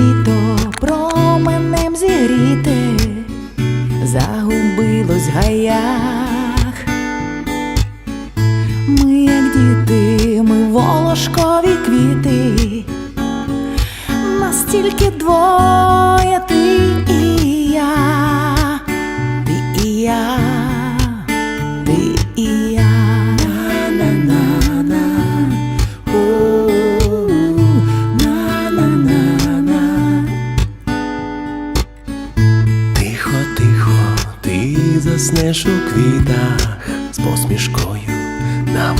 літо променем зігріти, загубилось гаях. Ми, як діти, ми волошкові квіти, настільки двоє ти ти заснеш у квітах з посмішкою на